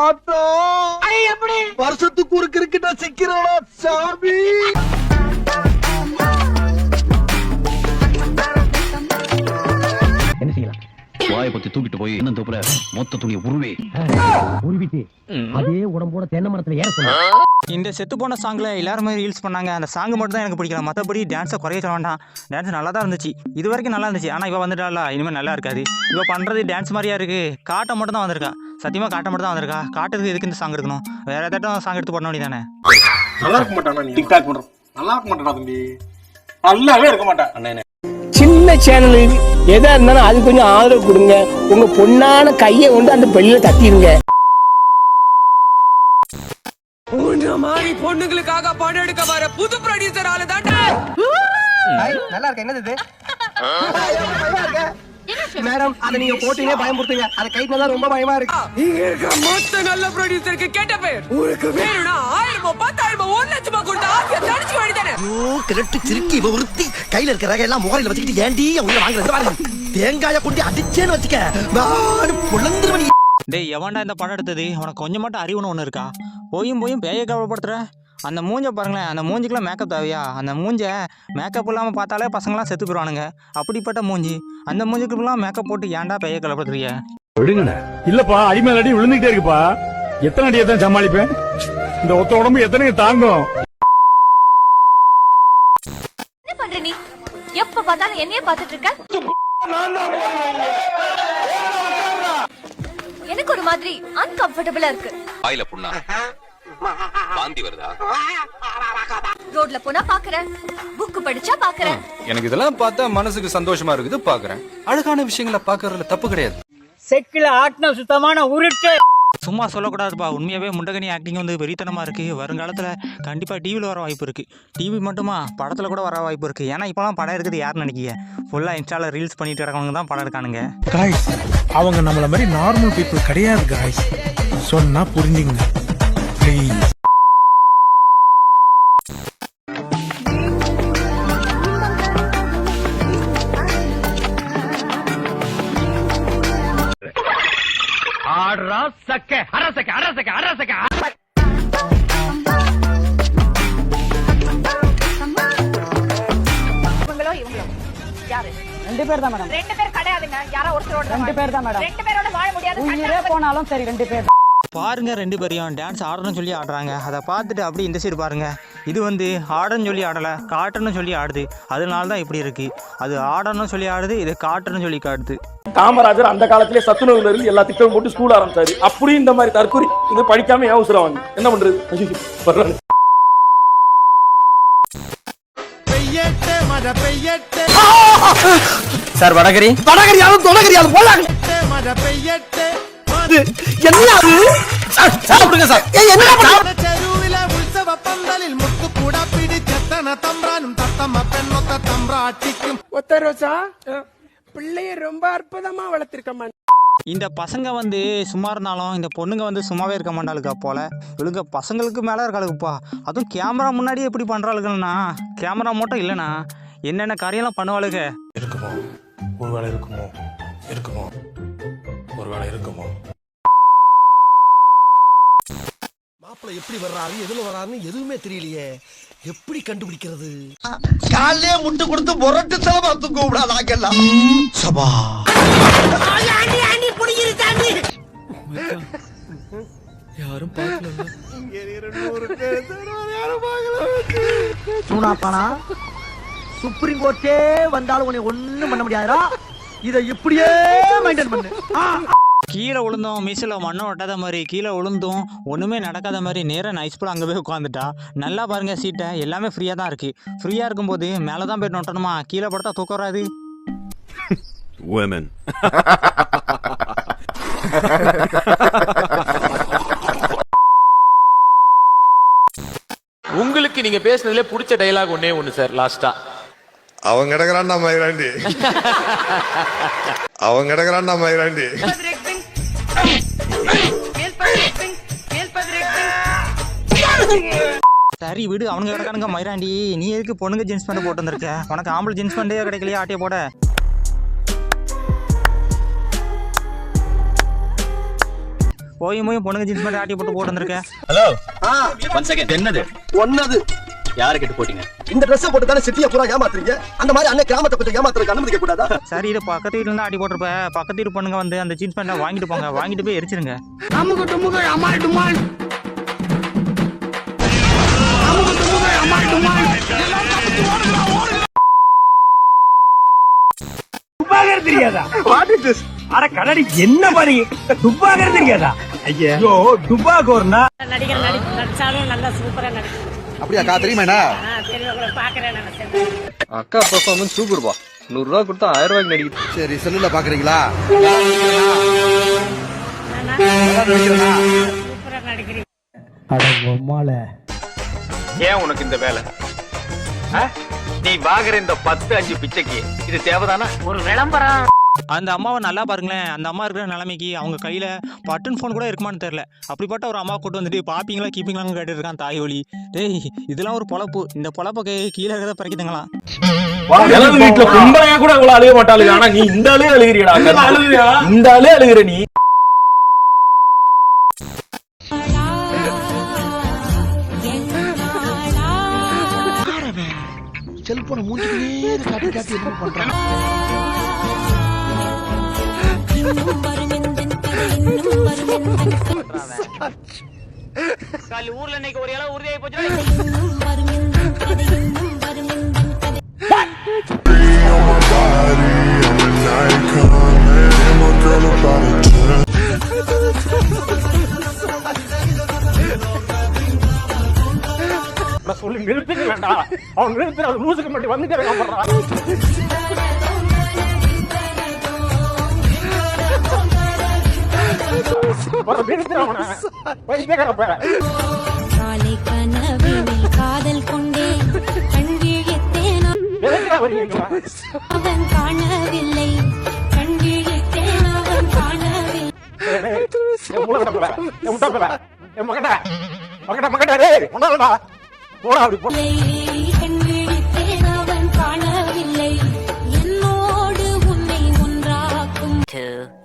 சாத்தா. எப்படி வருஷத்துக்கு ஒரு கிரிக்கெட்டா சிக்கிறோடா சாமி? என்ன செய்யலாம்? வாயை பத்தி தூக்கிட்டு போய் என்ன தோப்புல மொத்த துணியை உருவி. உருவிட்டு அதே உடம்போட தென்னை மரத்துல ஏற இந்த செத்து போன சாங்கில் எல்லாருமே ரீல்ஸ் பண்ணாங்க. அந்த சாங் மட்டும் தான் எனக்கு பிடிக்கல மற்றபடி டான்ஸை குறைய சொல்ல வேண்டாம். டான்ஸ் நல்லா தான் இருந்துச்சு. இது வரைக்கும் நல்லா இருந்துச்சு. ஆனால் இவ வந்துட்டால இனிமேல் நல்லா இருக்காது. இவ பண்ணுறது டான்ஸ் மாதிரியா இருக்கு? காட்ட மட்டும் தான் வந்திருக்கா. சத்தியமாக காட்ட மட்டும் தான் வந்திருக்கா? காட்டுறதுக்கு எதுக்கு இந்த சாங் எடுக்கணும் வேற ஏதாட்டும் சாங் எடுத்து பண்ண வேண்டியதானே நல்லா இருக்க மாட்டானா நீ? டிக்டாக் பண்றோம் நல்லா இருக்க மாட்டானா தம்பி? நல்லாவே இருக்க மாட்டான் அண்ணே சின்ன சேனலு எதா இருந்தாலும் அது கொஞ்சம் ஆதரவு கொடுங்க. உங்க பொண்ணான கையை கொண்டு அந்த பெல்லில தட்டிடுங்க மாதிரி பொண்ணுங்களுக்காக படம் எடுக்க வர புது ப்ரொடியூசர் ஆளு தாண்டா நல்லா இருக்கு என்னது இது? மேடம் அதை நீங்க போட்டீங்க பயமுறுத்துங்க அதை கைட்டு ரொம்ப பயமா இருக்கு. இங்க இருக்க மொத்த நல்ல ப்ரொடியூசருக்கு கெட்ட பேர். உனக்கு வேணும்னா ஆயிரமோ பத்தாயிரமோ ஒரு லட்சமா கொடுத்து ஆசையை தடிச்சு வேண்டியதானே ஐயோ கிழட்டு சிரிக்கி இவ ஒருத்தி. கையில இருக்கிற ரகம் எல்லாம் முகரையில வச்சுக்கிட்டு ஏண்டி உள்ள வாங்குறது பாருங்க. தேங்காய கொண்டு அடிச்சேன்னு வச்சுக்க. நான் புலந்துருவனி டேய் எவன்டா இந்த படம் எடுத்தது? உனக்கு கொஞ்சம் மட்டும் அறிவுன்னு ஒன்று இருக்கா? போயும் போயும் பேய கவலைப்படுத்துற? அந்த மூஞ்ச பாருங்களேன் அந்த மூஞ்சிக்கெல்லாம் மேக்கப் தேவையா? அந்த மூஞ்ச மேக்கப் இல்லாமல் பார்த்தாலே பசங்களாம் செத்து போயிடுவானுங்க. அப்படிப்பட்ட மூஞ்சி. அந்த மூஞ்சிக்கெல்லாம் மேக்கப் போட்டு ஏன்டா பேய கவலைப்படுத்துறீங்க? விடுங்கண்ணே. இல்லப்பா அடி மேல அடி விழுந்துகிட்டே இருக்குப்பா. எத்தனை அடியை தான் சமாளிப்பேன்? இந்த ஒத்த உடம்பு எத்தனை தாங்கும். என்ன பண்ற நீ? எப்ப பார்த்தாலும் என்னைய பார்த்துட்டு இருக்க? மாதிரி அன்கம்ஃபர்டபுளா இருக்கு. வாயில புண்ணா. வாந்தி வருதா? ரோட்ல போனா பாக்குறேன். புக் படிச்சா பாக்குறேன். எனக்கு இதெல்லாம் பார்த்தா மனசுக்கு சந்தோஷமா இருக்குது பாக்குறேன். அழகான விஷயங்களை பாக்குறதுல தப்பு கிடையாது. செக்கில ஆட்டின சுத்தமான உருட்டு. சும்மா சொல்லக்கூடாதுப்பா. உண்மையாகவே முண்டகனி ஆக்டிங் வந்து வெறித்தனமாக இருக்குது வருங்காலத்தில் கண்டிப்பாக டிவியில் வர வாய்ப்பு இருக்குது டிவி மட்டுமா? படத்தில் கூட வர வாய்ப்பு இருக்குது ஏன்னா இப்போலாம் படம் இருக்குது யாருன்னு நினைக்கிய ஃபுல்லாக இன்ஸ்டாவில் ரீல்ஸ் பண்ணிட்டு இருக்கவங்க தான் படம் எடுக்கானுங்க. காய்ஸ் அவங்க நம்மள மாதிரி நார்மல் பீப்புள் கிடையாது காய்ஸ் சொன்னா புரிஞ்சுங்க. ப்ளீஸ் ஆடுறா சக்க அரசக்க அரசக்க அரசக்க ரெண்டு பேர் தான் மேடம். ரெண்டு பேர் கிடையாதுங்க யாரோ ஒருத்தரோட ரெண்டு பேர் தான் மேடம். ரெண்டு பேரோட வாழ முடியாது. உயிரே போனாலும் சரி ரெண்டு பேர் பாருங்க ரெண்டு பேரையும் டான்ஸ் ஆடணும்னு சொல்லி ஆடுறாங்க. அதை பார்த்துட்டு அப்படியே இந்த சைடு பாருங்க. இது வந்து ஆடணும்னு சொல்லி ஆடலை காட்டணும்னு சொல்லி ஆடுது. அதனால தான் இப்படி இருக்கு. அது ஆடணும்னு சொல்லி ஆடுது இது காட்டணும்னு சொல்லி காட்டுது. காமராஜர் அந்த காலத்திலே சத்துணவுல இருந்து எல்லா திட்டமும் போட்டு ஸ்கூல் ஆரம்பிச்சாரு. அப்படி இந்த மாதிரி தற்கொலை இது படிக்காம ஏன் வாங்க என்ன பண்றது? ஐயோ, பரவாயில்ல. சார் வடகரி. வடகரியாலும் தொடகரியாலும் போலாங்க. என்ன அது? சார், சாப்பிடுங்க சார். என்ன சாப்பிடுங்க. ஒத்த ரோசா பிள்ளைய ரொம்ப அற்புதமா வளர்த்திருக்கம்மா இந்த பசங்க வந்து சும்மா இருந்தாலும் இந்த பொண்ணுங்க வந்து சும்மாவே இருக்க மாட்டாளுக்கா போல? இவளுங்க பசங்களுக்கு மேலே இருக்காளுக்குப்பா. அதுவும் கேமரா முன்னாடியே எப்படி பண்ணுறாளுங்கன்னா கேமரா மட்டும் இல்லைண்ணா. என்னென்ன காரியம்லாம் பண்ணுவாளுங்க இருக்குமோ. ஒருவேளை இருக்குமோ. இருக்குமோ. ஒருவேளை இருக்குமோ. மாப்பிள்ள எப்படி வர்றாரு எதுல வர்றாருன்னு எதுவுமே தெரியலையே. எப்படி கண்டுபிடிக்கிறது? காலையே முட்டு கொடுத்து முரட்டு தலமா தூக்க விடாது ஆகலாம் சபா. சூனாப்பானா சுப்ரீம் கோர்ட்டே வந்தாலும் உன்னை ஒண்ணும் பண்ண முடியாதுடா. இதை இப்படியே மெயின்டைன் பண்ணு. கீழே விழுந்தோம் மீசில் மண்ணை ஒட்டாத மாதிரி கீழே விழுந்தும் ஒன்றுமே நடக்காத மாதிரி நேராக நைஸ் போல் அங்கே போய் உட்காந்துட்டா நல்லா பாருங்க சீட்டை எல்லாமே ஃப்ரீயாக தான் இருக்குது ஃப்ரீயாக இருக்கும்போது மேலே தான் போய் நொட்டணுமா? கீழே படுத்தா தூக்கம் வராது. Women. உங்களுக்கு நீங்க பேசுனதுல பிடிச்ச டைலாக் ஒன்னே ஒண்ணு சார் லாஸ்டா அவன் கிடக்குறான்டா மயிராண்டி அவன் கிடக்குறான்டா மயிராண்டி சரி விடு அவனுங்க கிடக்கானுங்க மயிராண்டி நீ எதுக்கு பொண்ணுங்க ஜீன்ஸ் பேண்ட் போட்டு வந்திருக்க? உனக்கு ஆம்பளை ஜீன்ஸ் பேண்டே கிடைக்கலையா ஆட்டிய போட. போயும் போயும் பொண்ணுங்க ஜீன்ஸ் பேண்ட் ஆட்டிய போட்டு போட்டு வந்திருக்க. ஒன் செகண்ட் என்னது? ஒன்னது. யாரை கேட்டு போட்டீங்க? இந்த ட்ரெஸ் போட்டு தானே சிட்டியை பூரா ஏமாத்துறீங்க? அந்த மாதிரி அண்ணன் கிராமத்தை கொஞ்சம் ஏமாத்துறதுக்கு அனுமதிக்க கூடாதா சரி இது பக்கத்து வீட்டுல இருந்து அடி போட்டிருப்ப. பக்கத்து வீட்டு பொண்ணுங்க வந்து அந்த ஜீன்ஸ் பேண்ட்டை வாங்கிட்டு போங்க. வாங்கிட்டு போய் எரிச்சிருங்க. துப்பாக்கர் தெரியாதா? அட கடடி என்ன பாருங்க துப்பாக்கர் தெரியாதா? ஐயோ. துப்பாக்கோர்னா? நடிகர் நடி நடிச்சாலும் நல்லா சூப்பரா நடிக்கும் அப்படியா கா தெரியுமாண்ணா? அக்கா பெர்ஃபார்மன்ஸ் சூப்பர் பா நூறு ரூபா கொடுத்தா ஆயிரம் ரூபாய்க்கு நடிக்குது. சரி செல்லுல பாக்குறீங்களா? ஏன் உனக்கு இந்த வேலை? ஆ? நீ வாங்குற இந்த பத்து அஞ்சு பிச்சைக்கு இது தேவைதானா? ஒரு விளம்பரம். அந்த அம்மாவை நல்லா பாருங்களேன். அந்த அம்மா இருக்கிற நிலைமைக்கு அவங்க கையில பட்டன் ஃபோன் கூட இருக்குமான்னு தெரியல. அப்படிப்பட்ட ஒரு அம்மா கூட்டு வந்துட்டு பாப்பீங்களா கீப்பீங்களான்னு கேட்டு இருக்கான் தாய் ஒளி. டேய் இதெல்லாம் ஒரு பொழப்பு. இந்த பொழப்ப கே- கீழே இருக்கிறத பறிக்குதுங்களா வீட்டுல கும்பலையா கூட இவ்வளவு அழுக மாட்டாளுங்க. ஆனா நீ இந்த ஆளே அழுகிறியடா இந்த ஆளே அழுகிற நீ. செல்போனை மூஞ்சிக்கிட்டே காட்டி காட்டி என்ன பண்றான்? ஊர்ல இன்னைக்கு ஒரு இளவு உறுதியாகி போச்சு சொல்லி நிறுத்துக்க வேண்டாம். அவன் நிறுத்துற அது லூசுக்கு மட்டும் வந்துட்டே காலை கனவினில் காதல் கொண்டேன் கண் விழித்தேன் அவன் காணவில்லை கண் விழித்தேன் அவன் காணவில்லை கண்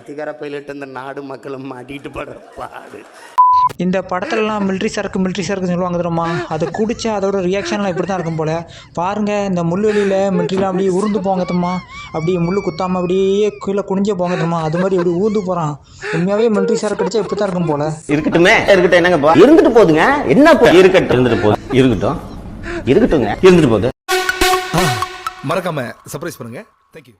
பைத்தியக்கார பைலட் இந்த நாடு மக்களும் மாட்டிட்டு படுற பாடு. இந்த படத்துலலாம் மிலிட்ரி சரக்கு மிலிட்ரி சரக்கு சொல்லுவாங்க தெரியுமா? அதை குடிச்சா அதோட ரியாக்ஷன்லாம் இப்படி தான் இருக்கும் போல. பாருங்க இந்த முள்வெளியில் மிலிட்ரிலாம் அப்படியே உருந்து போங்க தெரியுமா? அப்படியே முள்ளு குத்தாம அப்படியே கீழே குனிஞ்சே போங்க தெரியுமா? அது மாதிரி இப்படி ஊந்து போகிறான் உண்மையாகவே மிலிட்ரி சரக்கு அடிச்சா இப்படி தான் இருக்கும் போல. இருக்கட்டுமே. இருக்கட்டும் என்னங்கப்பா இருந்துட்டு போகுதுங்க. என்ன இருக்கட்டும். இருந்துட்டு போகுது. இருக்கட்டும். இருக்கட்டுங்க இருந்துட்டு போகுது. மறக்காம சர்ப்ரைஸ் பண்ணுங்க. தேங்க்யூ